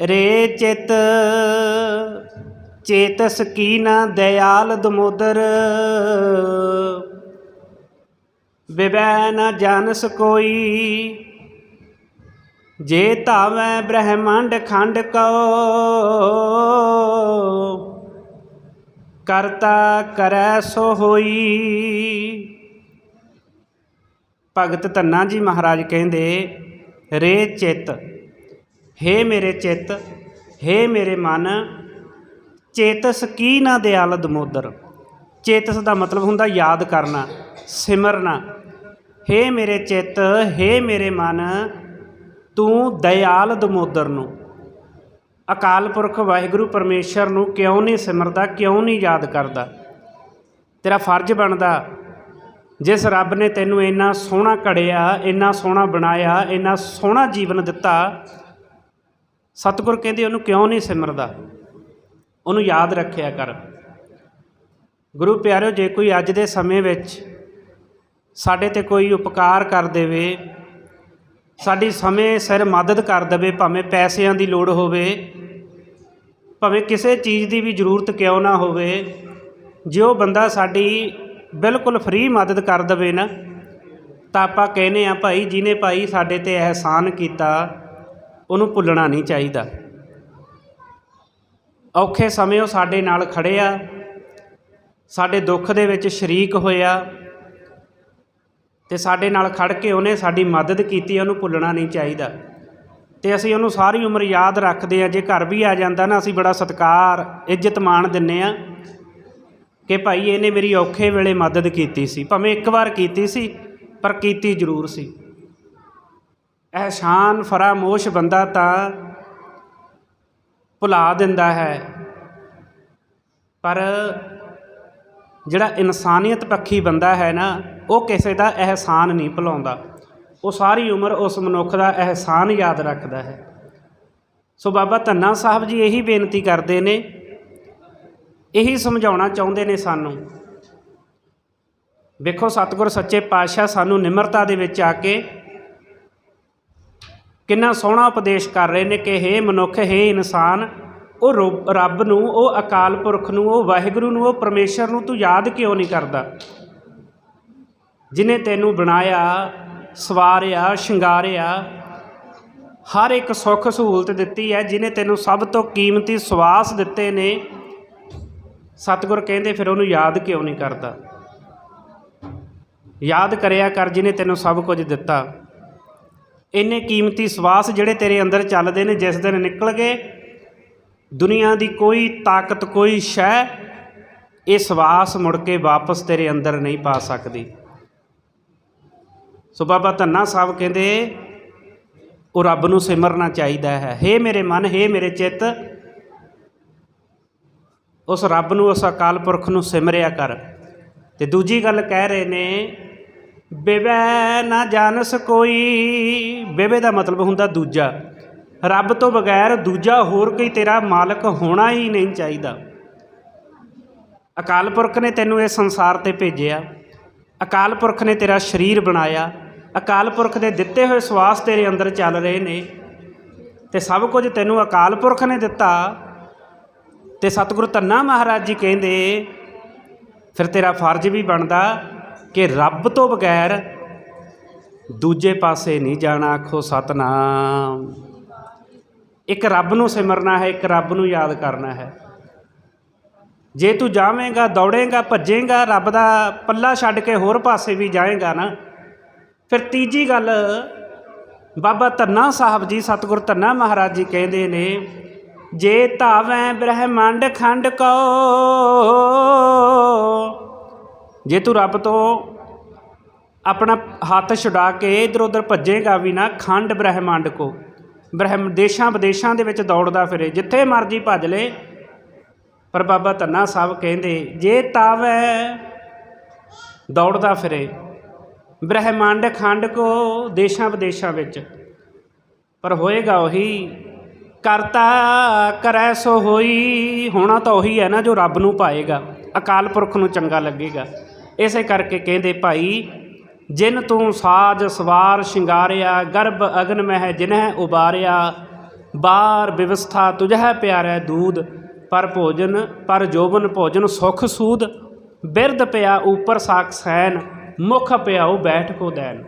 ਰੇ ਚਿਤ, ਚੇਤਸ ਕੀਨ ਦਇਆਲ ਦਮੋਦਰ? ਵਿਵੈ ਨ ਜਾਣਸ ਕੋਈ, ਜੇ ਧਾਵੈ ਬ੍ਰਹਮੰਡ ਖੰਡ ਕਉ, ਕਰਤਾ ਕਰੈ ਸੋ ਹੋਈ। ਭਗਤ ਧੰਨਾ ਜੀ ਮਹਾਰਾਜ ਕਹਿੰਦੇ, ਰੇ ਚਿੱਤ ਹੇ ਮੇਰੇ ਚਿੱਤ, ਹੇ ਮੇਰੇ ਮਨ, ਚੇਤਸ ਕੀ ਨਾ ਦਿਆਲ ਦਮੋਦਰ? ਚੇਤਸ ਦਾ ਮਤਲਬ ਹੁੰਦਾ ਯਾਦ ਕਰਨਾ, ਸਿਮਰਨਾ। ਹੇ ਮੇਰੇ ਚਿੱਤ, ਹੇ ਮੇਰੇ ਮਨ, ਤੂੰ ਦਇਆਲ ਦਮੋਦਰ ਨੂੰ। ਅਕਾਲ ਪੁਰਖ ਵਾਹਿਗੁਰੂ ਪਰਮੇਸ਼ਰ ਨੂੰ ਕਿਉਂ ਨਹੀਂ ਸਿਮਰਦਾ, ਕਿਉਂ ਨਹੀਂ ਯਾਦ ਕਰਦਾ? ਤੇਰਾ ਫਰਜ਼ ਬਣਦਾ, ਜਿਸ ਰੱਬ ਨੇ ਤੈਨੂੰ ਇੰਨਾ ਸੋਹਣਾ ਘੜਿਆ, ਇੰਨਾ ਸੋਹਣਾ ਬਣਾਇਆ, ਇੰਨਾ ਸੋਹਣਾ ਜੀਵਨ ਦਿੱਤਾ ਸਤਿਗੁਰ ਕਹਿੰਦੇ ਉਹਨੂੰ ਕਿਉਂ ਨਹੀਂ ਸਿਮਰਦਾ? ਉਹਨੂੰ ਯਾਦ ਰੱਖਿਆ ਕਰ। ਗੁਰੂ ਪਿਆਰਿਓ, ਜੇ ਕੋਈ ਅੱਜ ਦੇ ਸਮੇਂ ਵਿੱਚ ਸਾਡੇ ਤੇ ਕੋਈ ਉਪਕਾਰ ਕਰ ਦੇਵੇ, ਸਾਡੀ ਸਮੇਂ ਸਿਰ ਮਦਦ ਕਰ ਦੇਵੇ, ਭਾਵੇਂ ਪੈਸਿਆਂ ਦੀ ਲੋੜ ਹੋਵੇ, ਭਾਵੇਂ ਕਿਸੇ ਚੀਜ਼ ਦੀ ਵੀ ਜ਼ਰੂਰਤ ਕਿਉਂ ਨਾ ਹੋਵੇ, ਜੇ ਉਹ ਬੰਦਾ ਸਾਡੀ ਬਿਲਕੁਲ ਫ੍ਰੀ ਮਦਦ ਕਰ ਦੇਵੇ ਨਾ, ਤਾਂ ਆਪਾਂ ਕਹਿੰਦੇ ਆ ਭਾਈ, ਜਿਹਨੇ ਭਾਈ ਸਾਡੇ ਤੇ ਅਹਿਸਾਨ ਕੀਤਾ ਉਹਨੂੰ ਭੁੱਲਣਾ ਨਹੀਂ ਚਾਹੀਦਾ। ਔਖੇ ਸਮੇਂ ਉਹ ਸਾਡੇ ਨਾਲ ਖੜੇ ਆ। ਸਾਡੇ ਦੁੱਖ ਦੇ ਵਿੱਚ ਸ਼ਰੀਕ ਹੋਇਆ ਤੇ ਸਾਡੇ ਨਾਲ ਖੜ ਕੇ ਉਹਨੇ ਸਾਡੀ ਮਦਦ ਕੀਤੀ, ਉਹਨੂੰ ਭੁੱਲਣਾ ਨਹੀਂ ਚਾਹੀਦਾ। ਤੇ ਅਸੀਂ ਉਹਨੂੰ ਸਾਰੀ ਉਮਰ ਯਾਦ ਰੱਖਦੇ ਆ, ਜੇ ਘਰ ਵੀ ਆ ਜਾਂਦਾ ਨਾ, ਅਸੀਂ ਬੜਾ ਸਤਿਕਾਰ, ਇੱਜ਼ਤ ਮਾਣ ਦਿੰਨੇ ਆ ਕਿ ਭਾਈ ਇਹਨੇ ਮੇਰੀ ਔਖੇ ਵੇਲੇ ਮਦਦ ਕੀਤੀ ਸੀ। ਭਾਵੇਂ ਇੱਕ ਵਾਰ ਕੀਤੀ ਸੀ, ਪਰ ਕੀਤੀ ਜ਼ਰੂਰ ਸੀ। ਅਹਿਸਾਨ ਫਰਾਮੋਸ਼ ਬੰਦਾ ਤਾਂ ਭੁਲਾ ਦਿੰਦਾ ਹੈ। ਪਰ ਜਿਹੜਾ ਇਨਸਾਨੀਅਤ ਪੱਖੀ ਬੰਦਾ ਹੈ ਨਾ, ਉਹ ਕਿਸੇ ਦਾ ਅਹਿਸਾਨ ਨਹੀਂ ਭੁਲਾਉਂਦਾ। ਉਹ ਸਾਰੀ ਉਮਰ ਉਸ ਮਨੁੱਖ ਦਾ ਅਹਿਸਾਨ ਯਾਦ ਰੱਖਦਾ ਹੈ। ਸੋ ਬਾਬਾ ਧੰਨਾ ਸਾਹਿਬ ਜੀ ਇਹੀ ਬੇਨਤੀ ਕਰਦੇ ਨੇ, ਇਹੀ ਸਮਝਾਉਣਾ ਚਾਹੁੰਦੇ ਨੇ ਸਾਨੂੰ। ਵੇਖੋ ਸਤਿਗੁਰ ਸੱਚੇ ਪਾਤਸ਼ਾਹ ਸਾਨੂੰ ਨਿਮਰਤਾ ਦੇ ਵਿੱਚ ਆ ਕੇ ਕਿੰਨਾ ਸੋਹਣਾ ਉਪਦੇਸ਼ ਕਰ ਰਹੇ ਨੇ ਕਿ ਹੇ ਮਨੁੱਖ, ਹੇ ਇਨਸਾਨ, ਉਹ ਰੋ- ਰੱਬ ਨੂੰ, ਉਹ ਅਕਾਲ ਪੁਰਖ ਨੂੰ, ਉਹ ਵਾਹਿਗੁਰੂ ਨੂੰ, ਉਹ ਪਰਮੇਸ਼ਰ ਨੂੰ ਤੂੰ ਯਾਦ ਕਿਉਂ ਨਹੀਂ ਕਰਦਾ? ਜਿਨੇ ਤੈਨੂੰ ਬਣਾਇਆ, ਸਵਾਰਿਆ, ਸ਼ਿੰਗਾਰਿਆ, ਹਰ ਇੱਕ ਸੁੱਖ ਸਹੂਲਤ ਦਿੱਤੀ ਹੈ, ਜਿਨੇ ਤੈਨੂੰ ਸਭ ਤੋਂ ਕੀਮਤੀ ਸਵਾਸ ਦਿੱਤੇ ਨੇ, ਸਤਿਗੁਰ ਕਹਿੰਦੇ ਫਿਰ ਉਹਨੂੰ ਯਾਦ ਕਿਉਂ ਨਹੀਂ ਕਰਦਾ? ਯਾਦ ਕਰਿਆ ਕਰ ਜਿਨੇ ਤੈਨੂੰ ਸਭ ਕੁਝ ਦਿੱਤਾ। ਇੰਨੇ ਕੀਮਤੀ ਸਵਾਸ ਜਿਹੜੇ ਤੇਰੇ ਅੰਦਰ ਚੱਲਦੇ ਨੇ, ਜਿਸ ਦਿਨ ਨਿਕਲ ਗਏ, ਦੁਨੀਆ ਦੀ ਕੋਈ ਤਾਕਤ, ਕੋਈ ਸ਼ੈ, ਇਹ ਸਵਾਸ ਮੁੜ ਕੇ ਵਾਪਸ ਤੇਰੇ ਅੰਦਰ ਨਹੀਂ ਪਾ ਸਕਦੀ। ਸੋ ਬਾਬਾ ਧੰਨਾ ਸਾਹਿਬ ਕਹਿੰਦੇ, ਉਹ ਰੱਬ ਨੂੰ ਸਿਮਰਨਾ ਚਾਹੀਦਾ ਹੈ। ਹੇ ਮੇਰੇ ਮਨ, ਹੇ ਮੇਰੇ ਚਿੱਤ, ਉਸ ਰੱਬ ਨੂੰ, ਉਸ ਅਕਾਲ ਪੁਰਖ ਨੂੰ ਸਿਮਰਿਆ ਕਰ। ਤੇ ਦੂਜੀ ਗੱਲ ਕਹਿ ਰਹੇ ਨੇ ਬਿਵੈ ਨਾ ਜਾਣਸ ਕੋਈ। ਬਿਵੇ ਦਾ ਮਤਲਬ ਹੁੰਦਾ ਦੂਜਾ। ਰੱਬ ਤੋਂ ਬਗੈਰ ਦੂਜਾ ਹੋਰ ਕੋਈ ਤੇਰਾ ਮਾਲਕ ਹੋਣਾ ਹੀ ਨਹੀਂ ਚਾਹੀਦਾ। ਅਕਾਲ ਪੁਰਖ ਨੇ ਤੈਨੂੰ ਇਹ ਸੰਸਾਰ ਤੇ ਭੇਜਿਆ। ਅਕਾਲ ਪੁਰਖ ਨੇ ਤੇਰਾ ਸਰੀਰ ਬਣਾਇਆ। ਅਕਾਲ ਪੁਰਖ ਦੇ ਦਿੱਤੇ ਹੋਏ ਸਵਾਸ ਤੇਰੇ ਅੰਦਰ ਚੱਲ ਰਹੇ ਨੇ। ਤੇ ਸਭ ਕੁਝ ਤੈਨੂੰ ਅਕਾਲ ਪੁਰਖ ਨੇ ਦਿੱਤਾ। ਤੇ ਸਤਿਗੁਰੂ ਧੰਨਾ ਮਹਾਰਾਜ ਜੀ ਕਹਿੰਦੇ, ਫਿਰ ਤੇਰਾ ਫਰਜ਼ ਵੀ ਬਣਦਾ। ਕਿ ਰੱਬ ਤੋਂ ਬਗੈਰ ਦੂਜੇ ਪਾਸੇ ਨਹੀਂ ਜਾਣਾ, ਆਖੋ ਸਤਨਾਮ। ਇੱਕ ਰੱਬ ਨੂੰ ਸਿਮਰਨਾ ਹੈ, ਇੱਕ ਰੱਬ ਨੂੰ ਯਾਦ ਕਰਨਾ ਹੈ। ਜੇ ਤੂੰ ਜਾਵੇਂਗਾ, ਦੌੜੇਗਾ, ਭੱਜੇਗਾ, ਰੱਬ ਦਾ ਪੱਲਾ ਛੱਡ ਕੇ ਹੋਰ ਪਾਸੇ ਵੀ ਜਾਏਗਾ ਨਾ, ਫਿਰ ਤੀਜੀ ਗੱਲ, ਬਾਬਾ ਧੰਨਾ ਸਾਹਿਬ ਜੀ, ਸਤਿਗੁਰ ਧੰਨਾ ਮਹਾਰਾਜ ਜੀ ਕਹਿੰਦੇ ਨੇ, ਜੇ ਧਾਵੈ ਬ੍ਰਹਮੰਡ ਖੰਡ ਕੋ ਜੇ ਤੂੰ ਰੱਬ ਤੋਂ ਆਪਣਾ ਹੱਥ ਛੁਡਾ ਕੇ ਇਧਰ ਉਧਰ ਭੱਜੇਗਾ ਵੀ ਨਾ, ਖੰਡ ਬ੍ਰਹਿਮੰਡ ਕੋ। ਬ੍ਰਹਮ, ਦੇਸ਼ਾਂ ਵਿਦੇਸ਼ਾਂ ਦੇ ਵਿੱਚ ਦੌੜਦਾ ਫਿਰੇ, ਜਿੱਥੇ ਮਰਜ਼ੀ ਭੱਜ ਲੇ। ਪਰ ਬਾਬਾ ਧੰਨਾ ਸਾਹਿਬ ਕਹਿੰਦੇ, ਜੇ ਤਾਵੈ ਦੌੜਦਾ ਫਿਰੇ, ਬ੍ਰਹਿਮੰਡ ਖੰਡ ਕੋ ਦੇਸ਼ਾਂ ਵਿਦੇਸ਼ਾਂ ਵਿੱਚ। ਪਰ ਹੋਏਗਾ ਉਹੀ, ਕਰਤਾ ਕਰੈ ਸੋ ਹੋਈ, ਹੋਣਾ ਤਾਂ ਉਹੀ ਹੈ ਨਾ ਜੋ ਰੱਬ ਨੂੰ ਪਾਏਗਾ। ਅਕਾਲ ਪੁਰਖ ਨੂੰ ਚੰਗਾ ਲੱਗੇਗਾ। ਇਸੇ ਕਰਕੇ ਕਹਿੰਦੇ ਭਾਈ, ਜਿਨ ਤੂੰ ਸਾਜ ਸਵਾਰ ਸ਼ਿੰਗਾਰਿਆ, ਗਰਭ ਅਗਨ ਮਹਿ ਜਿਨਹਿ ਉਬਾਰਿਆ, ਬਾਰ ਵਿਵਸਥਾ ਤੁਝੈ ਪਿਆਰੈ ਦੂਧ, ਪਰ ਭੋਜਨ, ਪਰ ਜੋਬਨ ਭੋਜਨ ਸੁਖ ਸੂਦ, ਬਿਰਧ ਪਿਆ ਉਪਰ ਸਾਖ ਸੈਨ, ਮੁਖ ਪਿਆਉ ਬੈਠ ਕੋ ਦੈਨ।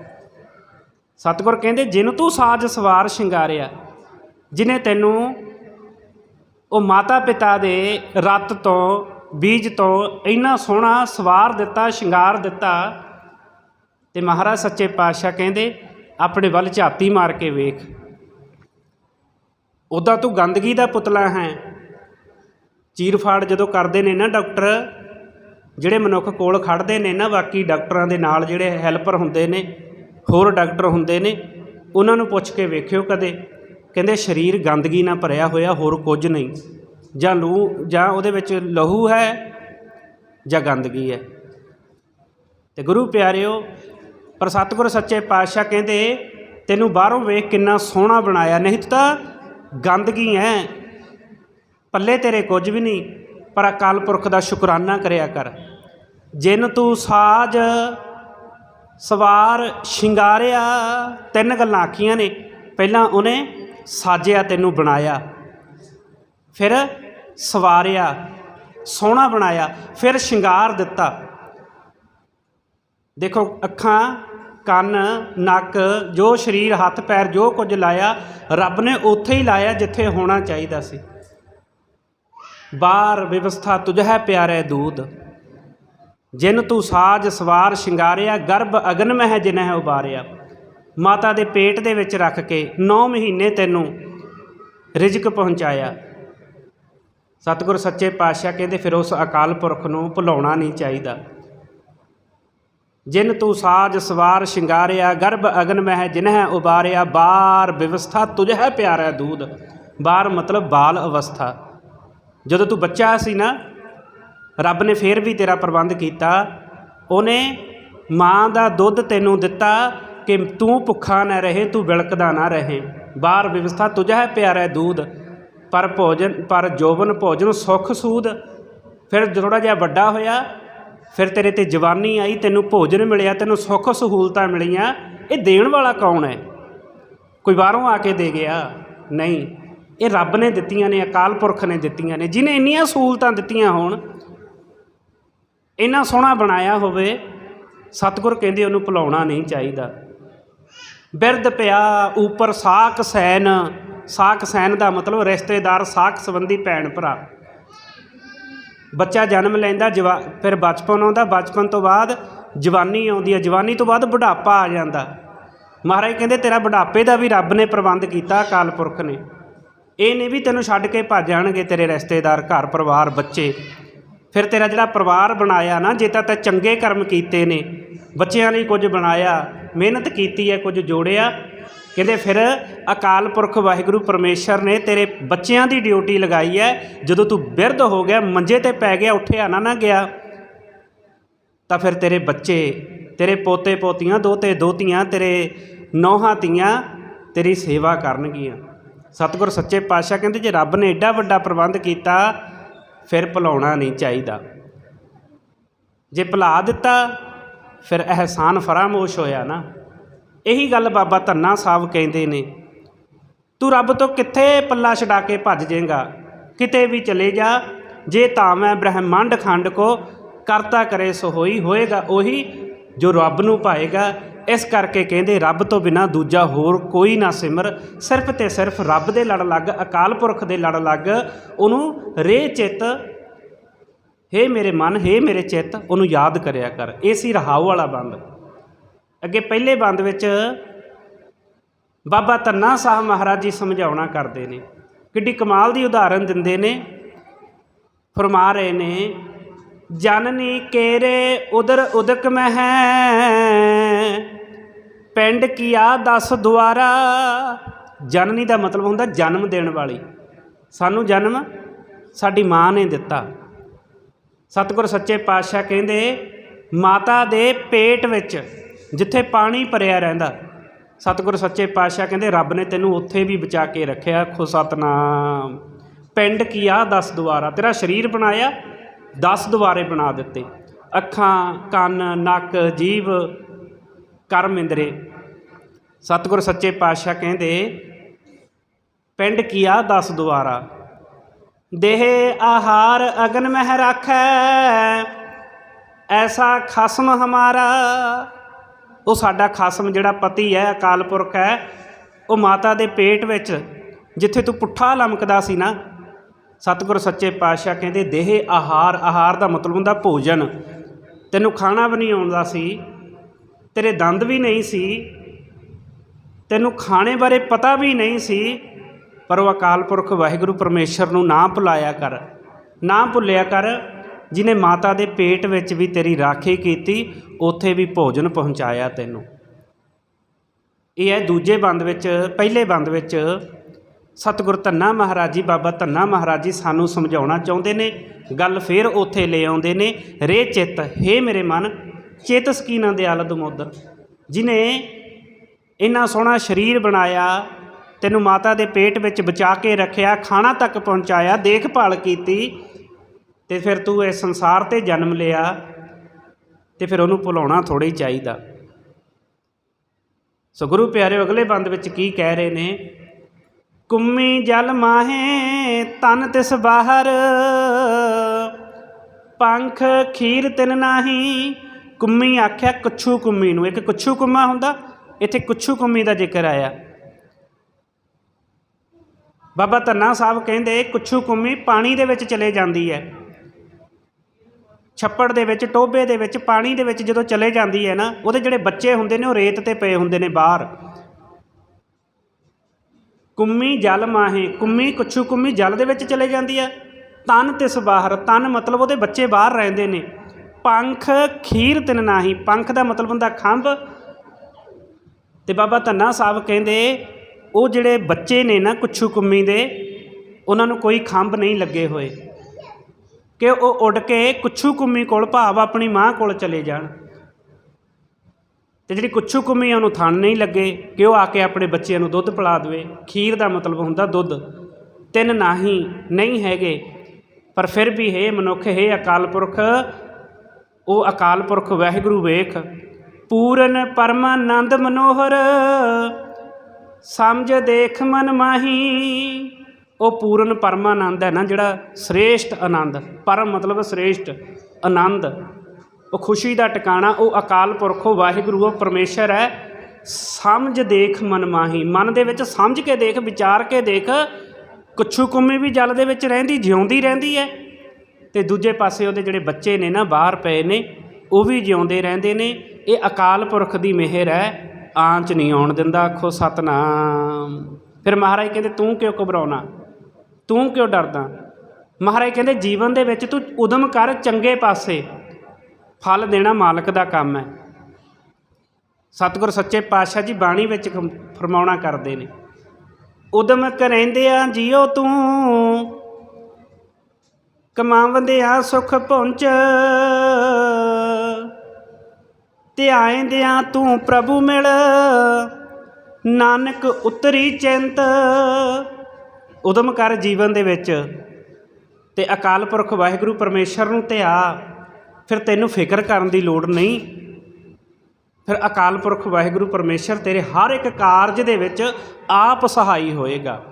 ਸਤਿਗੁਰ ਕਹਿੰਦੇ, ਜਿਨ ਤੂੰ ਸਾਜ ਸਵਾਰ ਸ਼ਿੰਗਾਰਿਆ, ਜਿਨੇ ਤੈਨੂੰ ਉਹ ਮਾਤਾ ਪਿਤਾ ਦੇ ਰਤ ਤੋਂ ਬੀਜ ਤੋਂ ਇੰਨਾ ਸੋਹਣਾ ਸਵਾਰ ਦਿੱਤਾ, ਸ਼ਿੰਗਾਰ ਦਿੱਤਾ ਤੇ ਮਹਾਰਾਜ ਸੱਚੇ ਪਾਤਸ਼ਾਹ ਕਹਿੰਦੇ, ਆਪਣੇ ਵੱਲ ਝਾਤੀ ਮਾਰ ਕੇ ਵੇਖ। ਉਦਾਂ ਤੂੰ ਗੰਦਗੀ ਦਾ ਪੁਤਲਾ ਹੈ। ਚੀਰਫਾੜ ਜਦੋਂ ਕਰਦੇ ਨੇ ਨਾ ਡਾਕਟਰ, ਜਿਹੜੇ ਮਨੁੱਖ ਕੋਲ ਖੜਦੇ ਨੇ ਨਾ, ਬਾਕੀ ਡਾਕਟਰਾਂ ਦੇ ਨਾਲ ਜਿਹੜੇ ਹੈਲਪਰ ਹੁੰਦੇ ਨੇ, ਹੋਰ ਡਾਕਟਰ ਹੁੰਦੇ ਨੇ, ਉਹਨਾਂ ਨੂੰ ਪੁੱਛ ਕੇ ਵੇਖਿਓ ਕਦੇ। ਕਹਿੰਦੇ, ਸਰੀਰ ਗੰਦਗੀ ਨਾਲ ਭਰਿਆ ਹੋਇਆ, ਹੋਰ ਕੁਝ ਨਹੀਂ। ਜਾਂ ਲੂ ਜਾਂ ਉਹਦੇ ਵਿੱਚ ਲਹੂ ਹੈ ਜਾਂ ਗੰਦਗੀ ਹੈ। ਤੇ ਗੁਰੂ ਪਿਆਰਿਓ, ਪਰ ਸਤਿਗੁਰ ਸੱਚੇ ਪਾਤਸ਼ਾਹ ਕਹਿੰਦੇ, ਤੈਨੂੰ ਬਾਹਰੋਂ ਵੇਖ ਕਿੰਨਾ ਸੋਹਣਾ ਬਣਾਇਆ। ਨਹੀਂ ਤਾਂ ਗੰਦਗੀ ਹੈ ਪੱਲੇ ਤੇਰੇ ਕੁਝ ਵੀ ਨਹੀਂ, ਪਰ ਅਕਾਲ ਪੁਰਖ ਦਾ ਸ਼ੁਕਰਾਨਾ ਕਰਿਆ ਕਰ। ਜਿਨ ਤੂੰ ਸਾਜ ਸਵਾਰ ਸ਼ਿੰਗਾਰਿਆ, ਤਿੰਨ ਗੱਲਾਂ ਆਖੀਆਂ ਨੇ। ਪਹਿਲਾਂ ਉਹਨੇ ਸਾਜਿਆ, ਤੈਨੂੰ ਬਣਾਇਆ। ਫਿਰ ਸਵਾਰਿਆ, ਸੋਹਣਾ ਬਣਾਇਆ, ਫਿਰ ਸ਼ਿੰਗਾਰ ਦਿੱਤਾ। ਦੇਖੋ, ਅੱਖਾਂ, ਕੰਨ, ਨੱਕ, ਜੋ ਸਰੀਰ, ਹੱਥ, ਪੈਰ, ਜੋ ਕੁਝ ਲਾਇਆ, ਰੱਬ ਨੇ ਉੱਥੇ ਹੀ ਲਾਇਆ ਜਿੱਥੇ ਹੋਣਾ ਚਾਹੀਦਾ ਸੀ। ਬਾਹਰ ਵਿਵਸਥਾ ਤੁਝੈ ਪਿਆਰੇ ਦੂਧ ਜਿਨ ਤੂੰ ਸਾਜ ਸਵਾਰ ਸ਼ਿੰਗਾਰਿਆ, ਗਰਭ ਅਗਨ ਮਹਿ ਜਿਨਹਿ ਉਬਾਰਿਆ। ਮਾਤਾ ਦੇ ਪੇਟ ਦੇ ਵਿੱਚ ਰੱਖ ਕੇ 9 ਮਹੀਨੇ ਤੈਨੂੰ ਰਿਜ਼ਕ ਪਹੁੰਚਾਇਆ। ਸਤਿਗੁਰ ਸੱਚੇ ਪਾਤਸ਼ਾਹ ਕਹਿੰਦੇ, ਫਿਰ ਉਸ ਅਕਾਲ ਪੁਰਖ ਨੂੰ ਭੁਲਾਉਣਾ ਨਹੀਂ ਚਾਹੀਦਾ। ਜਿਨ ਤੂੰ ਸਾਜ ਸਵਾਰ ਸ਼ਿੰਗਾਰਿਆ, ਗਰਭ ਅਗਨ ਮਹਿ ਜਿਨਹਿ ਉਬਾਰਿਆ, ਬਾਰ ਵਿਵਸਥਾ ਤੁਝੈ ਪਿਆਰਾ ਦੂਧ ਬਾਰ ਮਤਲਬ ਬਾਲ ਅਵਸਥਾ। ਜਦੋਂ ਤੂੰ ਬੱਚਾ ਸੀ ਨਾ, ਰੱਬ ਨੇ ਫੇਰ ਵੀ ਤੇਰਾ ਪ੍ਰਬੰਧ ਕੀਤਾ। ਉਹਨੇ ਮਾਂ ਦਾ ਦੁੱਧ ਤੈਨੂੰ ਦਿੱਤਾ ਕਿ ਤੂੰ ਭੁੱਖਾ ਨਾ ਰਹੇ, ਤੂੰ ਵਿਲਕਦਾ ਨਾ ਰਹੇ। ਬਾਹਰ ਵਿਵਸਥਾ ਤੁਝਾ ਹੈ ਪਿਆਰਾ ਦੂਧ ਪਰ ਭੋਜਨ, ਪਰ ਜੋਬਨ ਭੋਜਨ ਸੁਖ ਸੂਦ। ਫਿਰ ਥੋੜਾ ਜਿਹਾ ਵੱਡਾ ਹੋਇਆ, ਫਿਰ ਤੇਰੇ ਤੇ ਜਵਾਨੀ ਆਈ, ਤੈਨੂੰ ਭੋਜਨ ਮਿਲਿਆ, ਤੈਨੂੰ ਸੁੱਖ ਸਹੂਲਤਾਂ ਮਿਲੀਆਂ। ਇਹ ਦੇਣ ਵਾਲਾ ਕੌਣ ਹੈ? ਕੋਈ ਬਾਹਰੋਂ ਆ ਕੇ ਦੇ ਗਿਆ? ਨਹੀਂ। ਇਹ ਰੱਬ ਨੇ ਦਿੱਤੀਆਂ ਨੇ, ਅਕਾਲ ਪੁਰਖ ਨੇ ਦਿੱਤੀਆਂ ਨੇ। ਜਿਨੇ ਇੰਨੀਆਂ ਸਹੂਲਤਾਂ ਦਿੱਤੀਆਂ ਹੋਣ, ਇੰਨਾ ਸੋਹਣਾ ਬਣਾਇਆ ਹੋਵੇ, ਸਤਿਗੁਰ ਕਹਿੰਦੇ ਉਹਨੂੰ ਭੁਲਾਉਣਾ ਨਹੀਂ ਚਾਹੀਦਾ। ਬਿਰਧ ਪਿਆ, ਉਪਰ ਸਾਖ ਸੈਨ ਸਾਕ ਸੈਨ ਦਾ ਮਤਲਬ ਰਿਸ਼ਤੇਦਾਰ ਸਾਕ ਸੰਬੰਧੀ ਭੈਣ ਭਰਾ। ਬੱਚਾ ਜਨਮ ਲੈਂਦਾ, ਜਵਾ, ਫਿਰ ਬਚਪਨ ਆਉਂਦਾ, ਬਚਪਨ ਤੋਂ ਬਾਅਦ ਜਵਾਨੀ ਆਉਂਦੀ ਹੈ। ਜਵਾਨੀ ਤੋਂ ਬਾਅਦ ਬੁਢਾਪਾ ਆ ਜਾਂਦਾ। ਮਹਾਰਾਜ ਕਹਿੰਦੇ, ਤੇਰਾ ਬੁਢਾਪੇ ਦਾ ਵੀ ਰੱਬ ਨੇ ਪ੍ਰਬੰਧ ਕੀਤਾ, ਅਕਾਲ ਪੁਰਖ ਨੇ। ਇਹ ਨਹੀਂ ਵੀ ਤੈਨੂੰ ਛੱਡ ਕੇ ਭੱਜ ਜਾਣਗੇ ਤੇਰੇ ਰਿਸ਼ਤੇਦਾਰ, ਘਰ ਪਰਿਵਾਰ, ਬੱਚੇ। ਫਿਰ ਤੇਰਾ ਜਿਹੜਾ ਪਰਿਵਾਰ ਬਣਾਇਆ ਨਾ, ਜੇ ਤਾਂ ਤੈਂ ਚੰਗੇ ਕਰਮ ਕੀਤੇ ਨੇ। ਬੱਚਿਆਂ ਲਈ ਕੁਝ ਬਣਾਇਆ, ਮਿਹਨਤ ਕੀਤੀ ਹੈ, ਕੁਝ ਜੋੜਿਆ। ਕਹਿੰਦੇ ਫਿਰ ਅਕਾਲ ਪੁਰਖ ਵਾਹਿਗੁਰੂ ਪਰਮੇਸ਼ਰ ਨੇ ਤੇਰੇ ਬੱਚਿਆਂ ਦੀ ਡਿਊਟੀ ਲਗਾਈ ਹੈ। ਜਦੋਂ ਤੂੰ ਬਿਰਧ ਹੋ ਗਿਆ, ਮੰਜੇ ਤੇ ਪੈ ਗਿਆ, ਉੱਠਿਆ ਨਾ ਨਾ ਗਿਆ, ਤਾਂ ਫਿਰ ਤੇਰੇ ਬੱਚੇ, ਤੇਰੇ ਪੋਤੇ ਪੋਤੀਆਂ, ਦੋਤੇ ਦੋਤੀਆਂ, ਤੇਰੇ ਨੌਹਾਂ ਤੀਆਂ ਤੇਰੀ ਸੇਵਾ ਕਰਨਗੀਆਂ। ਸਤਿਗੁਰ ਸੱਚੇ ਪਾਤਸ਼ਾਹ ਕਹਿੰਦੇ, ਜੇ ਰੱਬ ਨੇ ਐਡਾ ਵੱਡਾ ਪ੍ਰਬੰਧ ਕੀਤਾ, ਫਿਰ ਭੁਲਾਉਣਾ ਨਹੀਂ ਚਾਹੀਦਾ। ਜੇ ਭੁਲਾ ਦਿੱਤਾ, ਫਿਰ ਅਹਿਸਾਨ ਫਰਾਮੋਸ਼ ਹੋਇਆ ਨਾ। ਇਹੀ ਗੱਲ ਬਾਬਾ ਧੰਨਾ ਸਾਹਿਬ ਕਹਿੰਦੇ ਨੇ, ਤੂੰ ਰੱਬ ਤੋਂ ਕਿੱਥੇ ਪੱਲਾ ਛਡਾ ਕੇ ਭੱਜ ਜਾਏਗਾ ਕਿਤੇ ਵੀ ਚਲੇ ਜਾ, ਜੇ ਤਾਂ ਮੈਂ ਬ੍ਰਹਿਮੰਡ ਖੰਡ ਕੋ ਕਰਤਾ ਕਰੇ ਸੋ ਹੋਈ ਹੋਏਗਾ। ਉਹੀ ਜੋ ਰੱਬ ਨੂੰ ਪਾਏਗਾ, ਇਸ ਕਰਕੇ ਕਹਿੰਦੇ, ਰੱਬ ਤੋਂ ਬਿਨਾ ਦੂਜਾ ਹੋਰ ਕੋਈ ਨਾ ਸਿਮਰ। ਸਿਰਫ ਤੇ ਸਿਰਫ ਰੱਬ ਦੇ ਲੜ ਲੱਗ, ਅਕਾਲ ਪੁਰਖ ਦੇ ਲੜ ਲੱਗ, ਉਹਨੂੰ ਰੇ ਚਿੱਤ, ਹੇ ਮੇਰੇ ਮਨ, ਹੇ ਮੇਰੇ ਚਿੱਤ, ਉਹਨੂੰ ਯਾਦ ਕਰਿਆ ਕਰ। ਇਹ ਸੀ ਰਹਾਉ ਵਾਲਾ ਬੰਦ। ਅੱਗੇ ਪਹਿਲੇ ਬੰਦ ਵਿੱਚ ਬਾਬਾ ਧੰਨਾ ਸਾਹਿਬ ਮਹਾਰਾਜ ਜੀ ਸਮਝਾਉਣਾ ਕਰਦੇ ਨੇ। ਕਿੱਡੀ ਕਮਾਲ ਦੀ ਉਦਾਹਰਨ ਦਿੰਦੇ ਨੇ। ਫਰਮਾ ਰਹੇ ਨੇ, ਜਨਨੀ ਕੇਰੇ ਉਦਰ ਉਦਕ ਮਹਿ, ਪਿੰਡ ਕੀਆ ਦਸ ਦੁਆਰਾ। ਜਨਨੀ ਦਾ ਮਤਲਬ ਹੁੰਦਾ ਜਨਮ ਦੇਣ ਵਾਲੀ। ਸਾਨੂੰ ਜਨਮ ਸਾਡੀ ਮਾਂ ਨੇ ਦਿੱਤਾ। ਸਤਿਗੁਰ ਸੱਚੇ ਪਾਤਸ਼ਾਹ ਕਹਿੰਦੇ, ਮਾਤਾ ਦੇ ਪੇਟ ਵਿੱਚ ਜਿੱਥੇ ਪਾਣੀ ਭਰਿਆ ਰਹਿੰਦਾ। ਸਤਿਗੁਰ ਸੱਚੇ ਪਾਤਸ਼ਾਹ ਕਹਿੰਦੇ, ਰੱਬ ਨੇ ਤੈਨੂੰ ਉੱਥੇ ਵੀ ਬਚਾ ਕੇ ਰੱਖਿਆ। ਖੋ ਸਤਨਾਮ। ਪਿੰਡ ਕੀਆ 10 ਦੁਆਰਾ। ਤੇਰਾ ਸਰੀਰ ਬਣਾਇਆ 10 ਦੁਆਰੇ ਬਣਾ ਦਿੱਤੇ। ਅੱਖਾਂ, ਕੰਨ, ਨੱਕ, ਜੀਭ, ਕਰਮ ਇੰਦਰੇ। ਸਤਿਗੁਰ ਸੱਚੇ ਪਾਤਸ਼ਾਹ ਕਹਿੰਦੇ, ਪਿੰਡ ਕੀਆ ਦਸ ਦੁਆਰਾ। ਦੇਹ ਆਹਾਰ ਅਗਨ ਮਹਿ ਰਾਖੈ। ਐਸਾ ਖਸਮ ਹਮਾਰਾ। ਉਹ ਸਾਡਾ ਖਸਮ ਜਿਹੜਾ ਪਤੀ ਹੈ, ਅਕਾਲ ਪੁਰਖ ਹੈ, ਉਹ ਮਾਤਾ ਦੇ ਪੇਟ ਵਿੱਚ, ਜਿੱਥੇ ਤੂੰ ਪੁੱਠਾ ਲਮਕਦਾ ਸੀ ਨਾ, ਸਤਿਗੁਰ ਸੱਚੇ ਪਾਤਸ਼ਾਹ ਕਹਿੰਦੇ, ਦੇਹ ਆਹਾਰ ਆਹਾਰ ਦਾ ਮਤਲਬ ਹੁੰਦਾ ਭੋਜਨ। ਤੈਨੂੰ ਖਾਣਾ ਵੀ ਨਹੀਂ ਆਉਂਦਾ ਸੀ, ਤੇਰੇ ਦੰਦ ਵੀ ਨਹੀਂ ਸੀ, ਤੈਨੂੰ ਖਾਣੇ ਬਾਰੇ ਪਤਾ ਵੀ ਨਹੀਂ ਸੀ, ਪਰ ਉਹ ਅਕਾਲ ਪੁਰਖ ਵਾਹਿਗੁਰੂ ਪਰਮੇਸ਼ਰ ਨੂੰ ਨਾ ਭੁਲਾਇਆ ਕਰ, ਨਾ ਭੁੱਲਿਆ ਕਰ ਜਿਨੇ ਮਾਤਾ ਦੇ ਪੇਟ ਵਿੱਚ ਵੀ ਤੇਰੀ ਰਾਖੀ ਕੀਤੀ, ਉੱਥੇ ਵੀ ਭੋਜਨ ਪਹੁੰਚਾਇਆ ਤੈਨੂੰ। ਇਹ ਹੈ ਦੂਜੇ ਬੰਦ ਵਿੱਚ, ਪਹਿਲੇ ਬੰਦ ਵਿੱਚ, ਸਤਿਗੁਰ ਧੰਨਾ ਮਹਾਰਾਜ ਜੀ ਬਾਬਾ ਧੰਨਾ ਮਹਾਰਾਜ ਜੀ ਸਾਨੂੰ ਸਮਝਾਉਣਾ ਚਾਹੁੰਦੇ ਨੇ, ਗੱਲ ਫੇਰ ਉੱਥੇ ਲੈ ਆਉਂਦੇ ਨੇ, ਰੇ ਚਿੱਤ, ਹੇ ਮੇਰੇ ਮਨ, ਚੇਤ ਸਕੀਨਾਂ ਦੇ ਦਿਆਲ ਦਮੋਦਰ ਜਿਨੇ ਇੰਨਾ ਸੋਹਣਾ ਸਰੀਰ ਬਣਾਇਆ, ਤੈਨੂੰ ਮਾਤਾ ਦੇ ਪੇਟ ਵਿੱਚ ਬਚਾ ਕੇ ਰੱਖਿਆ, ਖਾਣਾ ਤੱਕ ਪਹੁੰਚਾਇਆ, ਦੇਖਭਾਲ ਕੀਤੀ ਤੇ ਫਿਰ ਤੂੰ ਇਸ ਸੰਸਾਰ ਤੇ ਜਨਮ ਲਿਆ ਤੇ ਫਿਰ ਉਹਨੂੰ ਭੁਲਾਉਣਾ ਥੋੜ੍ਹਾ ਹੀ ਚਾਹੀਦਾ। ਸੋ ਗੁਰੂ ਪਿਆਰੇ ਅਗਲੇ ਬੰਦ ਵਿੱਚ ਕੀ ਕਹਿ ਰਹੇ ਨੇ? ਕੁੰਮੀ ਜਲ ਮਾਹੇ, ਤਨ ਤਿਸ ਬਾਹਰ, ਪੰਖ ਖੀਰ ਤਿਨ ਨਾਹੀ। ਕੁੰਮੀ ਆਖਿਆ, ਕੁੱਛੂ ਕੁੰਮੀ ਨੂੰ। ਇੱਕ ਕੁੱਛੂ ਕੁੰਮਾ ਹੁੰਦਾ, ਇੱਥੇ ਕੁੱਛੂ ਕੁੰਮੀ ਦਾ ਜ਼ਿਕਰ ਆਇਆ। ਬਾਬਾ ਧੰਨਾ ਸਾਹਿਬ ਕਹਿੰਦੇ, ਕੁੱਛੂ ਕੁੰਮੀ ਪਾਣੀ ਦੇ ਵਿੱਚ ਚਲੇ ਜਾਂਦੀ ਹੈ। ਛੱਪੜ ਦੇ ਵਿੱਚ ਟੋਬੇ ਦੇ ਵਿੱਚ, ਪਾਣੀ ਦੇ ਵਿੱਚ ਜਦੋਂ ਚਲੇ ਜਾਂਦੀ ਹੈ ਨਾ, ਉਹਦੇ ਜਿਹੜੇ ਬੱਚੇ ਹੁੰਦੇ ਨੇ ਉਹ ਰੇਤ ਤੇ ਪਏ ਹੁੰਦੇ ਨੇ ਬਾਹਰ। ਕੁੰਮੀ ਜਲ ਮਾਹੇ, ਕੁੰਮੀ ਕੁੱਛੂ ਕੁੰਮੀ ਜਲ ਦੇ ਵਿੱਚ ਚਲੇ ਜਾਂਦੀ ਹੈ। ਤਨ ਤਿਸ ਬਾਹਰ, ਤਨ ਮਤਲਬ ਉਹਦੇ ਬੱਚੇ ਬਾਹਰ ਰਹਿੰਦੇ ਨੇ। ਪੰਖ ਖੀਰ ਤਿਨ ਨਾਹੀ, ਪੰਖ ਦਾ ਮਤਲਬ ਹੁੰਦਾ ਖੰਭ। ਤੇ ਬਾਬਾ ਧੰਨਾ ਸਾਹਿਬ ਕਹਿੰਦੇ, ਉਹ ਜਿਹੜੇ ਬੱਚੇ ਨੇ ਨਾ ਕੁੱਛੂ ਕੁੰਮੀ ਦੇ, ਉਹਨਾਂ ਨੂੰ ਕੋਈ ਖੰਭ ਨਹੀਂ ਲੱਗੇ ਹੋਏ। ਕਿ ਉਹ ਉੱਡ ਕੇ ਕੁਛੂ ਕੁੰਮੀ ਕੋਲ ਭਾਵ ਆਪਣੀ ਮਾਂ ਕੋਲ ਚਲੇ ਜਾਣ। ਤੇ ਜਿਹੜੀ ਕੁਛੂ ਕੁੰਮੀ ਉਹਨੂੰ ਥਣ ਨਹੀਂ ਲੱਗੇ ਕਿ ਉਹ ਆ ਕੇ ਆਪਣੇ ਬੱਚਿਆਂ ਨੂੰ ਦੁੱਧ ਪਿਲਾ ਦੇਵੇ। ਖੀਰ ਦਾ ਮਤਲਬ ਹੁੰਦਾ ਦੁੱਧ। ਤਿੰਨ ਨਾਹੀ ਨਹੀਂ ਹੈਗੇ, ਪਰ ਫਿਰ ਵੀ ਹੈ ਮਨੁੱਖ, ਹੈ ਅਕਾਲ ਪੁਰਖ, ਉਹ ਅਕਾਲ ਪੁਰਖ ਵਾਹਿਗੁਰੂ ਵੇਖ। ਪੂਰਨ ਪਰਮਾਨੰਦ ਮਨੋਹਰ, ਸਮਝ ਦੇਖ ਮਨ ਮਾਹੀ। ਉਹ ਪੂਰਨ ਪਰਮਾਨੰਦ ਹੈ ਨਾ, ਜਿਹੜਾ ਸ੍ਰੇਸ਼ਟ ਆਨੰਦ, ਪਰਮ ਮਤਲਬ ਸ੍ਰੇਸ਼ਟ ਆਨੰਦ। ਉਹ ਖੁਸ਼ੀ ਦਾ ਟਿਕਾਣਾ, ਉਹ ਅਕਾਲ ਪੁਰਖ, ਉਹ ਵਾਹਿਗੁਰੂ, ਉਹ ਪਰਮੇਸ਼ਰ ਹੈ। ਸਮਝ ਦੇਖ ਮਨ ਮਾਹੀ। ਮਨ ਦੇ ਵਿੱਚ ਸਮਝ ਕੇ ਦੇਖ, ਵਿਚਾਰ ਕੇ ਦੇਖ, ਕੁੱਛੂ ਕੁੰਮੀ ਵੀ ਜਲ ਦੇ ਵਿੱਚ ਰਹਿੰਦੀ, ਜਿਉਂਦੀ ਰਹਿੰਦੀ ਹੈ। ਤੇ ਦੂਜੇ ਪਾਸੇ ਉਹਦੇ ਜਿਹੜੇ ਬੱਚੇ ਨੇ ਨਾ, ਬਾਹਰ ਪਏ ਨੇ, ਉਹ ਵੀ ਜਿਉਂਦੇ ਰਹਿੰਦੇ ਨੇ। ਇਹ ਅਕਾਲ ਪੁਰਖ ਦੀ ਮਿਹਰ ਹੈ। ਆਂਚ ਨਹੀਂ ਆਉਣ ਦਿੰਦਾ, ਆਖੋ, ਸਤਨਾਮ। ਫਿਰ ਮਹਾਰਾਜ ਕਹਿੰਦੇ, ਤੂੰ ਕਿਉਂ ਘਬਰਾਉਣਾ? ਤੂੰ ਕਿਉਂ ਡਰਦਾ? ਮਹਾਰਾਜ ਕਹਿੰਦੇ, ਜੀਵਨ ਦੇ ਵਿੱਚ ਤੂੰ ਉਦਮ ਕਰ ਚੰਗੇ ਪਾਸੇ। ਫਲ ਦੇਣਾ ਮਾਲਕ ਦਾ ਕੰਮ ਹੈ। ਸਤਿਗੁਰ ਸੱਚੇ ਪਾਤਸ਼ਾਹ ਜੀ ਬਾਣੀ ਵਿੱਚ ਫਰਮਾਉਣਾ ਕਰਦੇ ਨੇ। ਉਦਮ ਕਰੈਂਦਿਆਂ ਜਿਉ ਤੂੰ, ਕਮਾਵੰਦਿਆਂ ਸੁਖ ਪਹੁੰਚ। ਧਿਆਇਂਦਿਆਂ ਤੂੰ ਪ੍ਰਭੂ ਮਿਲ। ਨਾਨਕ ਉਤਰੀ ਚਿੰਤ। ਉਦਮ ਕਰ ਜੀਵਨ ਦੇ ਵਿੱਚ ਤੇ ਅਕਾਲ ਪੁਰਖ ਵਾਹਿਗੁਰੂ ਪਰਮੇਸ਼ਰ ਨੂੰ ਧਿਆ, ਫਿਰ ਤੈਨੂੰ ਫਿਕਰ ਕਰਨ ਦੀ ਲੋੜ ਨਹੀਂ। ਫਿਰ ਅਕਾਲ ਪੁਰਖ ਵਾਹਿਗੁਰੂ ਪਰਮੇਸ਼ਰ ਤੇਰੇ ਹਰ ਇੱਕ ਕਾਰਜ ਦੇ ਵਿੱਚ ਆਪ ਸਹਾਈ ਹੋਏਗਾ।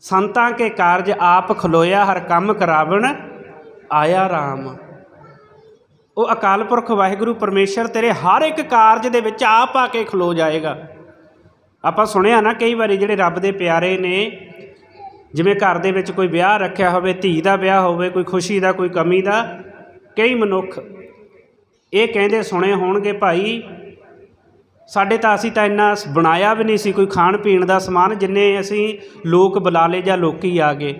ਸੰਤਾਂ ਕੇ ਕਾਰਜ ਆਪ ਖਲੋਇਆ, ਹਰ ਕੰਮ ਕਰਾਵਣ, ਆਇਆ ਰਾਮ। ਉਹ ਅਕਾਲ ਪੁਰਖ ਵਾਹਿਗੁਰੂ ਪਰਮੇਸ਼ਰ ਤੇਰੇ ਹਰ ਇੱਕ ਕਾਰਜ ਦੇ ਵਿੱਚ ਆਪ ਆ ਕੇ ਖਲੋ ਜਾਏਗਾ। ਆਪਾਂ ਸੁਣਿਆ ਨਾ ਕਈ ਵਾਰੀ ਜਿਹੜੇ ਰੱਬ ਦੇ ਪਿਆਰੇ ਨੇ ਜਿਵੇਂ ਘਰ ਦੇ ਵਿੱਚ ਕੋਈ ਵਿਆਹ ਰੱਖਿਆ ਹੋਵੇ, ਧੀ ਦਾ ਵਿਆਹ ਹੋਵੇ, ਕੋਈ ਖੁਸ਼ੀ ਦਾ, ਕੋਈ ਕਮੀ ਦਾ, ਕਈ ਮਨੁੱਖ ਇਹ ਕਹਿੰਦੇ ਸੁਣੇ ਹੋਣਗੇ, ਭਾਈ, ਸਾਡੇ ਤਾਂ ਅਸੀਂ ਤਾਂ ਇੰਨਾ ਸ- ਬਣਾਇਆ ਵੀ ਨਹੀਂ ਸੀ ਕੋਈ ਖਾਣ ਪੀਣ ਦਾ ਸਮਾਨ ਜਿੰਨੇ ਅਸੀਂ ਲੋਕ ਬੁਲਾ ਲਏ ਜਾਂ ਲੋਕੀ ਆ ਗਏ।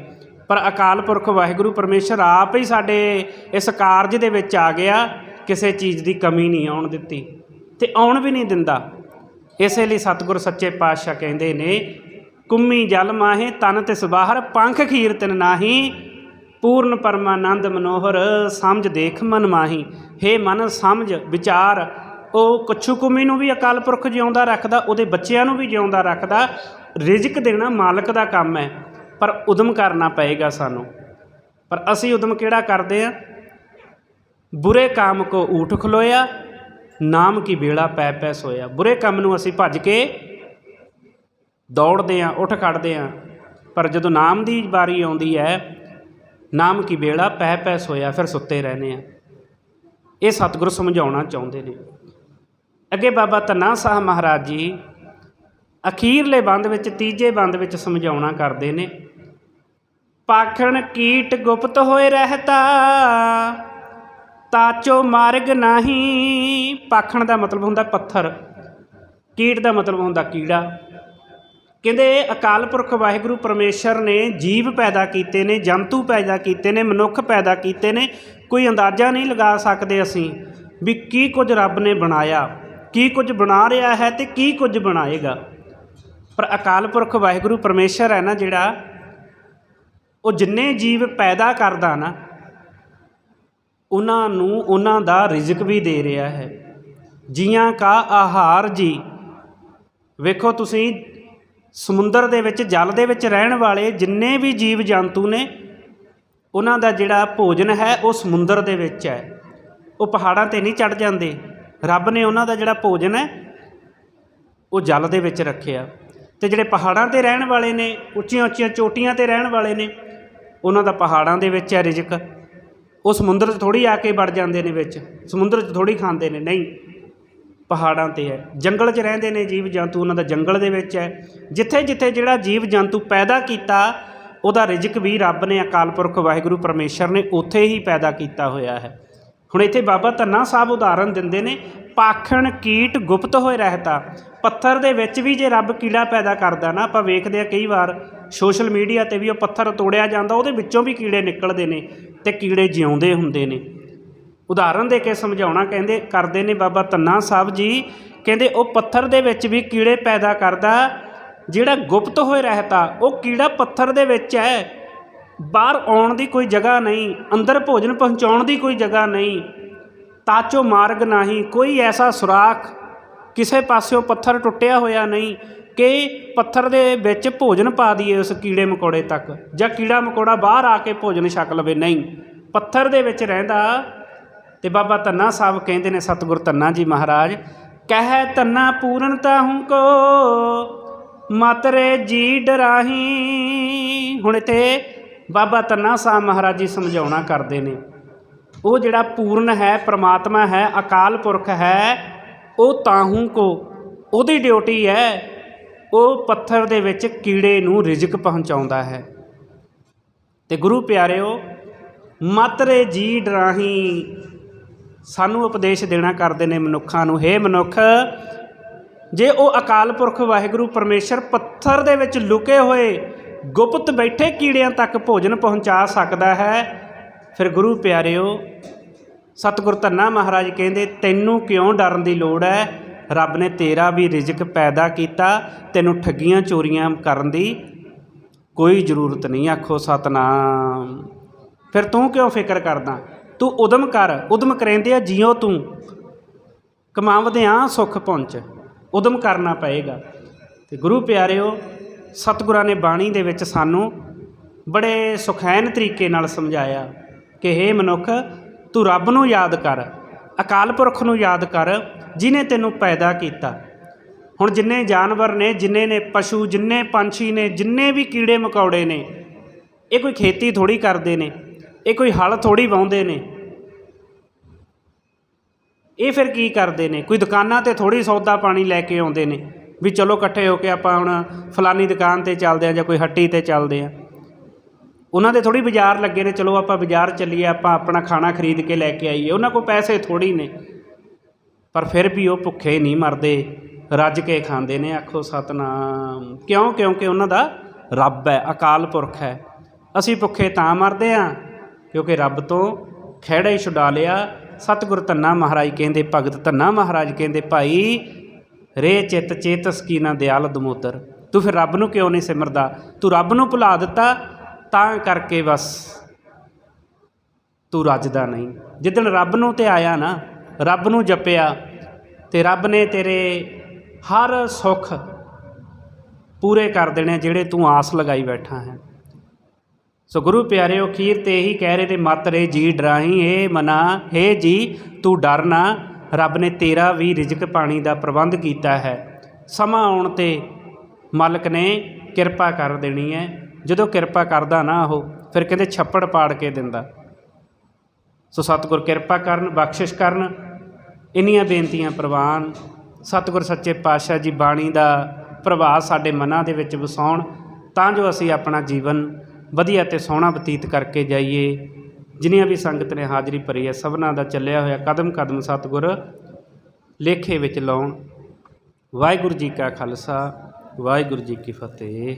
ਪਰ ਅਕਾਲ ਪੁਰਖ ਵਾਹਿਗੁਰੂ ਪਰਮੇਸ਼ਰ ਆਪ ਹੀ ਸਾਡੇ ਇਸ ਕਾਰਜ ਦੇ ਵਿੱਚ ਆ ਗਿਆ, ਕਿਸੇ ਚੀਜ਼ ਦੀ ਕਮੀ ਨਹੀਂ ਆਉਣ ਦਿੱਤੀ ਤੇ ਆਉਣ ਵੀ ਨਹੀਂ ਦਿੰਦਾ। ਇਸੇ ਲਈ ਸਤਿਗੁਰ ਸੱਚੇ ਪਾਤਸ਼ਾਹ ਕਹਿੰਦੇ ਨੇ ਕੁੰਮੀ ਜਲ ਮਾਹੇ ਤਨ ਤਿਸ ਬਾਹਰ, ਪੰਖ ਖੀਰ ਤਿਨ ਨਾਹੀ। ਪੂਰਨ ਪਰਮਾਨੰਦ ਮਨੋਹਰ, ਸਮਝ ਦੇਖ ਮਨ ਮਾਹੀ। ਹੇ ਮਨ, ਸਮਝ, ਵਿਚਾਰ। ਉਹ ਕੱਛੂ ਕੁੰਮੀ ਨੂੰ ਵੀ ਅਕਾਲ ਪੁਰਖ ਜਿਉਂਦਾ ਰੱਖਦਾ, ਉਹਦੇ ਬੱਚਿਆਂ ਨੂੰ ਵੀ ਜਿਉਂਦਾ ਰੱਖਦਾ। ਰਿਜ਼ਕ ਦੇਣਾ ਮਾਲਕ ਦਾ ਕੰਮ ਹੈ, ਪਰ ਉਦਮ ਕਰਨਾ ਪਏਗਾ ਸਾਨੂੰ। ਪਰ ਅਸੀਂ ਉਦਮ ਕਿਹੜਾ ਕਰਦੇ ਆ ਬੁਰੇ ਕਾਮ ਕੋ ਊਠ ਖਲੋਇਆ, ਨਾਮ ਕੀ ਵੇਲਾ ਪੈ ਪੈ ਸੋਇਆ। ਬੁਰੇ ਕੰਮ ਨੂੰ ਅਸੀਂ ਭੱਜ ਕੇ ਦੌੜਦੇ ਆ ਉੱਠ ਖੜਦੇ ਆ ਪਰ ਜਦੋਂ ਨਾਮ ਦੀ ਵਾਰੀ ਆਉਂਦੀ ਹੈ, ਨਾਮ ਕੀ ਵੇਲਾ ਪੈ ਪੈ ਸੋਇਆ ਫਿਰ ਸੁੱਤੇ ਰਹਿੰਦੇ ਆ ਇਹ ਸਤਿਗੁਰ ਸਮਝਾਉਣਾ ਚਾਹੁੰਦੇ ਨੇ। ਅੱਗੇ ਬਾਬਾ ਧੰਨਾ ਸਾਹਿਬ ਮਹਾਰਾਜ ਜੀ ਅਖੀਰਲੇ ਬੰਦ ਵਿੱਚ, ਤੀਜੇ ਬੰਦ ਵਿੱਚ ਸਮਝਾਉਣਾ ਕਰਦੇ ਨੇ, ਪਾਖਣ ਕੀਟ ਗੁਪਤ ਹੋਏ ਰਹਤਾ ਤਾਚੋ ਮਾਰਗ ਨਹੀਂ। ਪਾਖਣ ਦਾ ਮਤਲਬ ਹੁੰਦਾ ਪੱਥਰ, ਕੀਟ ਦਾ ਮਤਲਬ ਹੁੰਦਾ ਕੀੜਾ। ਕਹਿੰਦੇ ਅਕਾਲ ਪੁਰਖ ਵਾਹਿਗੁਰੂ ਪਰਮੇਸ਼ਰ ਨੇ ਜੀਵ ਪੈਦਾ ਕੀਤੇ ਨੇ, ਜੰਤੂ ਪੈਦਾ ਕੀਤੇ ਨੇ, ਮਨੁੱਖ ਪੈਦਾ ਕੀਤੇ ਨੇ, ਕੋਈ ਅੰਦਾਜ਼ਾ ਨਹੀਂ ਲਗਾ ਸਕਦੇ ਅਸੀਂ ਵੀ ਕੀ ਕੁਝ ਰੱਬ ਨੇ ਬਣਾਇਆ, ਕੀ ਕੁਝ ਬਣਾ ਰਿਹਾ ਹੈ ਤੇ ਕੀ ਕੁਝ ਬਣਾਏਗਾ। ਪਰ ਅਕਾਲ ਪੁਰਖ ਵਾਹਿਗੁਰੂ ਪਰਮੇਸ਼ਰ ਹੈ ਨਾ ਜਿਹੜਾ, ਉਹ ਜਿੰਨੇ ਜੀਵ ਪੈਦਾ ਕਰਦਾ ਨਾ, ਉਹਨਾਂ ਨੂੰ ਉਹਨਾਂ ਦਾ ਰਿਜ਼ਕ ਵੀ ਦੇ ਰਿਹਾ ਹੈ। ਜੀਆਂ ਕਾ ਆਹਾਰ ਜੀ, ਵੇਖੋ ਤੁਸੀਂ ਸਮੁੰਦਰ ਦੇ ਵਿੱਚ, ਜਲ ਦੇ ਵਿੱਚ ਰਹਿਣ ਵਾਲੇ ਜਿੰਨੇ ਵੀ ਜੀਵ ਜੰਤੂ ਨੇ, ਉਹਨਾਂ ਦਾ ਜਿਹੜਾ ਭੋਜਨ ਹੈ ਉਹ ਸਮੁੰਦਰ ਦੇ ਵਿੱਚ ਹੈ। ਉਹ ਪਹਾੜਾਂ ਤੇ ਨਹੀਂ ਚੜ ਜਾਂਦੇ। ਰੱਬ ਨੇ ਉਹਨਾਂ ਦਾ ਜਿਹੜਾ ਭੋਜਨ ਹੈ, ਉਹ ਜਲ ਦੇ ਵਿੱਚ ਰੱਖਿਆ। ਤੇ ਜਿਹੜੇ ਪਹਾੜਾਂ ਤੇ ਰਹਿਣ ਵਾਲੇ ਨੇ ਉੱਚੀਆਂ ਉੱਚੀਆਂ ਚੋਟੀਆਂ ਤੇ ਰਹਿਣ ਵਾਲੇ ਨੇ, ਉਹਨਾਂ ਦਾ ਪਹਾੜਾਂ ਦੇ ਵਿੱਚ ਹੈ ਰਿਜ਼ਕ। ਉਹ ਸਮੁੰਦਰ 'ਚ ਥੋੜੀ ਆ ਕੇ ਵੜ ਜਾਂਦੇ ਨੇ ਵਿੱਚ। ਸਮੁੰਦਰ 'ਚ ਥੋੜੀ ਖਾਂਦੇ ਨੇ। ਨਹੀਂ ਪਹਾੜਾਂ ਤੇ ਹੈ। ਜੰਗਲ 'ਚ ਰਹਿੰਦੇ ਨੇ ਜੀਵ ਜੰਤੂ, ਉਹਨਾਂ ਦਾ ਜੰਗਲ ਦੇ ਵਿੱਚ ਹੈ। ਜਿੱਥੇ ਜਿੱਥੇ ਜਿਹੜਾ ਜੀਵ ਜੰਤੂ ਪੈਦਾ ਕੀਤਾ, ਉਹਦਾ ਰਿਜ਼ਕ ਵੀ ਰੱਬ ਨੇ, ਅਕਾਲ ਪੁਰਖ ਵਾਹਿਗੁਰੂ ਪਰਮੇਸ਼ਰ ਨੇ ਉੱਥੇ ਹੀ ਪੈਦਾ ਕੀਤਾ ਹੋਇਆ ਹੈ। ਹੁਣ ਇੱਥੇ ਬਾਬਾ ਧੰਨਾ ਸਾਹਿਬ ਉਦਾਹਰਨ ਦਿੰਦੇ ਨੇ, ਪਾਖਣ ਕੀਟ ਗੁਪਤ ਹੋਏ ਰਹਿਤਾ। ਪੱਥਰ ਦੇ ਵਿੱਚ ਵੀ ਜੇ ਰੱਬ ਕੀੜਾ ਪੈਦਾ ਕਰਦਾ ਨਾ, ਆਪਾਂ ਵੇਖਦੇ ਆ ਕਈ ਵਾਰ ਸੋਸ਼ਲ ਮੀਡੀਆ ਤੇ ਵੀ ਉਹ ਪੱਥਰ ਤੋੜਿਆ ਜਾਂਦਾ, ਉਹਦੇ ਵਿੱਚੋਂ ਵੀ ਕੀੜੇ ਨਿਕਲਦੇ ਨੇ ਤੇ ਕੀੜੇ ਜਿਉਂਦੇ ਹੁੰਦੇ ਨੇ। ਉਦਾਹਰਨ ਦੇ ਕੇ ਸਮਝਾਉਣਾ ਕਹਿੰਦੇ, ਕਰਦੇ ਨੇ ਬਾਬਾ ਧੰਨਾ ਸਾਹਿਬ ਜੀ। ਕਹਿੰਦੇ, ਉਹ ਪੱਥਰ ਦੇ ਵਿੱਚ ਵੀ ਕੀੜੇ ਪੈਦਾ ਕਰਦਾ ਜਿਹੜਾ ਗੁਪਤ ਹੋਏ ਰਹਤਾ, ਉਹ ਕੀੜਾ ਪੱਥਰ ਦੇ ਵਿੱਚ ਹੈ। ਬਾਹਰ ਆਉਣ ਦੀ ਕੋਈ ਜਗ੍ਹਾ ਨਹੀਂ, ਅੰਦਰ ਭੋਜਨ ਪਹੁੰਚਾਉਣ ਦੀ ਕੋਈ ਜਗ੍ਹਾ ਨਹੀਂ। ਤਾਚੋ ਮਾਰਗ ਨਹੀਂ, ਕੋਈ ਐਸਾ ਸੁਰਾਖ ਕਿਸੇ ਪਾਸਿਓਂ ਪੱਥਰ ਟੁੱਟਿਆ ਹੋਇਆ ਨਹੀਂ ਕਿ ਪੱਥਰ ਦੇ ਵਿੱਚ ਭੋਜਨ ਪਾ ਦਈਏ ਉਸ ਕੀੜੇ ਮਕੌੜੇ ਤੱਕ, ਜਾਂ ਕੀੜਾ ਮਕੌੜਾ ਬਾਹਰ ਆ ਕੇ ਭੋਜਨ ਛਕ ਲਵੇ। ਨਹੀਂ, ਪੱਥਰ ਦੇ ਵਿੱਚ ਰਹਿੰਦਾ ਤੇ ਬਾਬਾ ਧੰਨਾ ਸਾਹਿਬ ਕਹਿੰਦੇ ਨੇ ਸਤਿਗੁਰ ਧੰਨਾ ਜੀ ਮਹਾਰਾਜ, ਕਹਿ ਧੰਨਾ ਪੂਰਨਤਾ ਹੂੰ ਕੋ ਮਾਤਰੇ ਜੀ ਡਰਾਹੀ। ਹੁਣ ਇੱਥੇ ਬਾਬਾ ਧੰਨਾ ਸਾਹਿਬ ਮਹਾਰਾਜ ਜੀ ਸਮਝਾਉਣਾ ਕਰਦੇ ਨੇ, ਉਹ ਜਿਹੜਾ ਪੂਰਨ ਹੈ, ਪ੍ਰਮਾਤਮਾ ਹੈ, ਅਕਾਲ ਪੁਰਖ ਹੈ, ਉਹ ਤਾਹੂ ਕੋ, ਉਹਦੀ ਡਿਊਟੀ ਹੈ, ਉਹ ਪੱਥਰ ਦੇ ਵਿੱਚ ਕੀੜੇ ਨੂੰ ਰਿਜ਼ਕ ਪਹੁੰਚਾਉਂਦਾ ਹੈ। ਤੇ ਗੁਰੂ ਪਿਆਰਿਓ ਮਤਰੇ ਜੀ ਡਰਾਹੀ। ਸਾਨੂੰ ਉਪਦੇਸ਼ ਦੇਣਾ ਕਰਦੇ ਨੇ ਮਨੁੱਖਾਂ ਨੂੰ, ਹੇ ਮਨੁੱਖ, ਜੇ ਉਹ ਅਕਾਲ ਪੁਰਖ ਵਾਹਿਗੁਰੂ ਪਰਮੇਸ਼ਰ ਪੱਥਰ ਦੇ ਵਿੱਚ ਲੁਕੇ ਹੋਏ ਗੁਪਤ ਬੈਠੇ ਕੀੜਿਆਂ ਤੱਕ ਭੋਜਨ ਪਹੁੰਚਾ ਸਕਦਾ ਹੈ, ਫਿਰ ਗੁਰੂ ਪਿਆਰਿਓ, ਸਤਿਗੁਰ ਧੰਨਾ ਮਹਾਰਾਜ ਕਹਿੰਦੇ, ਤੈਨੂੰ ਕਿਉਂ ਡਰਨ ਦੀ ਲੋੜ ਹੈ? ਰੱਬ ਨੇ ਤੇਰਾ ਵੀ ਰਿਜ਼ਕ ਪੈਦਾ ਕੀਤਾ, ਤੈਨੂੰ ਠੱਗੀਆਂ ਚੋਰੀਆਂ ਕਰਨ ਦੀ ਕੋਈ ਜ਼ਰੂਰਤ ਨਹੀਂ। ਆਖੋ ਸਤਨਾਮ। ਫਿਰ ਤੂੰ ਕਿਉਂ ਫਿਕਰ ਕਰਦਾ? ਤੂੰ ਉਦਮ ਕਰ, ਉਦਮ ਕਰੇਂਦੇ ਆ ਜਿਉ ਤੂੰ। ਕਮਾਵਦਿਆਂ ਸੁੱਖ ਪਹੁੰਚ, ਉਦਮ ਕਰਨਾ ਪਏਗਾ। ਤੇ ਗੁਰੂ ਪਿਆਰਿਓ, ਸਤਿਗੁਰਾਂ ਨੇ ਬਾਣੀ ਦੇ ਵਿੱਚ ਸਾਨੂੰ ਬੜੇ ਸੁਖੈਨ ਤਰੀਕੇ ਨਾਲ ਸਮਝਾਇਆ ਕਿ ਹੇ ਮਨੁੱਖ, ਤੂੰ ਰੱਬ ਨੂੰ ਯਾਦ ਕਰ, ਅਕਾਲ ਪੁਰਖ ਨੂੰ ਯਾਦ ਕਰ, ਜਿਨੇ ਤੈਨੂੰ ਪੈਦਾ ਕੀਤਾ। ਹੁਣ ਜਿੰਨੇ ਜਾਨਵਰ ਨੇ, ਜਿੰਨੇ ਨੇ ਪਸ਼ੂ, ਜਿੰਨੇ ਪੰਛੀ ਨੇ, ਜਿੰਨੇ ਵੀ ਕੀੜੇ ਮਕੌੜੇ ਨੇ, ਇਹ ਕੋਈ ਖੇਤੀ ਥੋੜੀ ਕਰਦੇ ਨੇ। ਇਹ ਕੋਈ ਹਲ ਥੋੜੀ ਵਾਉਂਦੇ ਨੇ। ਇਹ ਫਿਰ ਕੀ ਕਰਦੇ ਨੇ? ਕੋਈ ਦੁਕਾਨਾਂ ਤੇ ਥੋੜੀ ਸੌਦਾ ਪਾਣੀ ਲੈ ਕੇ ਆਉਂਦੇ ਨੇ ਵੀ ਚਲੋ ਇਕੱਠੇ ਹੋ ਕੇ ਆਪਾਂ ਹੁਣ ਫਲਾਨੀ ਦੁਕਾਨ ਤੇ ਚੱਲਦੇ ਆ ਜਾਂ ਕੋਈ ਹੱਟੀ ਤੇ ਚੱਲਦੇ ਆ ਉਹਨਾਂ ਦੇ ਥੋੜੀ ਬਾਜ਼ਾਰ ਲੱਗੇ ਨੇ, ਚਲੋ ਆਪਾਂ ਬਾਜ਼ਾਰ ਚੱਲੀਏ, ਆਪਾਂ ਆਪਣਾ ਖਾਣਾ ਖਰੀਦ ਕੇ ਲੈ ਕੇ ਆਈਏ। ਉਹਨਾਂ ਕੋਲ ਪੈਸੇ ਥੋੜੀ ਨੇ, ਪਰ ਫਿਰ ਵੀ ਉਹ ਭੁੱਖੇ ਨਹੀਂ ਮਰਦੇ, ਰੱਜ ਕੇ ਖਾਂਦੇ ਨੇ, ਆਖੋ ਸਤਨਾਮ। ਕਿਉਂ? ਕਿਉਂਕਿ ਉਹਨਾਂ ਦਾ ਰੱਬ ਹੈ, ਅਕਾਲ ਪੁਰਖ ਹੈ। ਅਸੀਂ ਭੁੱਖੇ ਤਾਂ ਮਰਦੇ ਆ ਕਿਉਂਕਿ ਰੱਬ ਤੋਂ ਖਹਿੜਾ ਹੀ ਛੁਡਾ ਲਿਆ। ਸਤਿਗੁਰ ਧੰਨਾ ਮਹਾਰਾਜ ਕਹਿੰਦੇ, ਭਗਤ ਧੰਨਾ ਮਹਾਰਾਜ ਕਹਿੰਦੇ, ਭਾਈ, ਰੇ ਚਿੱਤ ਚੇਤਸ ਕੀ ਨਾ ਦਿਆਲ ਦਮੋਦਰ। ਤੂੰ ਫਿਰ ਰੱਬ ਨੂੰ ਕਿਉਂ ਨਹੀਂ ਸਿਮਰਦਾ? ਤੂੰ ਰੱਬ ਨੂੰ ਭੁਲਾ ਦਿੱਤਾ, ਤਾਂ ਕਰਕੇ ਬਸ ਤੂੰ ਰੱਜਦਾ ਨਹੀਂ। ਜਿੱਦਣ ਰੱਬ ਨੂੰ ਤੇ ਆਇਆ ਨਾ, ਰੱਬ ਨੂੰ ਜਪਿਆ, ਤੇ ਰੱਬ ਨੇ ਤੇਰੇ ਹਰ ਸੁੱਖ ਪੂਰੇ ਕਰ ਦੇਣੇ ਜਿਹੜੇ ਤੂੰ ਆਸ ਲਗਾਈ ਬੈਠਾ ਹੈ। ਸੋ ਗੁਰੂ ਪਿਆਰਿਓ ਖੀਰ ਤੇ ਹੀ ਕਹਿ ਰਹੇ ਤੇ ਮਤ ਰੇ ਜੀ ਡਰਾਹੀ ਏ ਮਨਾ, ਹੇ ਜੀ, ਤੂੰ ਡਰ ਨਾ। ਰੱਬ ਨੇ ਤੇਰਾ ਵੀ ਰਿਜ਼ਕ ਪਾਣੀ ਦਾ ਪ੍ਰਬੰਧ ਕੀਤਾ ਹੈ। ਸਮਾਂ ਆਉਣ ਤੇ ਮਾਲਕ ਨੇ ਕਿਰਪਾ ਕਰ ਦੇਣੀ ਹੈ। ਜਦੋਂ ਕਿਰਪਾ ਕਰਦਾ ਨਾ ਉਹ, ਫਿਰ ਕਹਿੰਦੇ ਛੱਪੜ ਪਾੜ ਕੇ ਦਿੰਦਾ। ਸੋ ਸਤਿਗੁਰ ਕਿਰਪਾ ਕਰਨ, ਬਖਸ਼ਿਸ਼ ਕਰਨ, ਇੰਨੀਆਂ ਬੇਨਤੀਆਂ ਪ੍ਰਵਾਨ। ਸਤਿਗੁਰ ਸੱਚੇ ਪਾਤਸ਼ਾਹ ਜੀ ਬਾਣੀ ਦਾ ਪ੍ਰਭਾਵ ਸਾਡੇ ਮਨਾਂ ਦੇ ਵਿੱਚ ਵਸਾਉਣ, ਤਾਂ ਜੋ ਅਸੀਂ ਆਪਣਾ ਜੀਵਨ ਵਧੀਆ ਤੇ ਸੋਹਣਾ ਬਤੀਤ ਕਰਕੇ ਜਾਈਏ। ਜਿਨ੍ਹਾਂ ਵੀ ਸੰਗਤ ਨੇ ਹਾਜ਼ਰੀ ਭਰੀ ਹੈ, ਸਭਨਾਂ ਦਾ ਚੱਲਿਆ ਹੋਇਆ ਕਦਮ ਕਦਮ ਸਤਿਗੁਰ ਲੇਖੇ ਵਿੱਚ ਲਾਉਣ। ਵਾਹਿਗੁਰੂ ਜੀ ਕਾ ਖਾਲਸਾ, ਵਾਹਿਗੁਰੂ ਜੀ ਕੀ ਫਤਿਹ।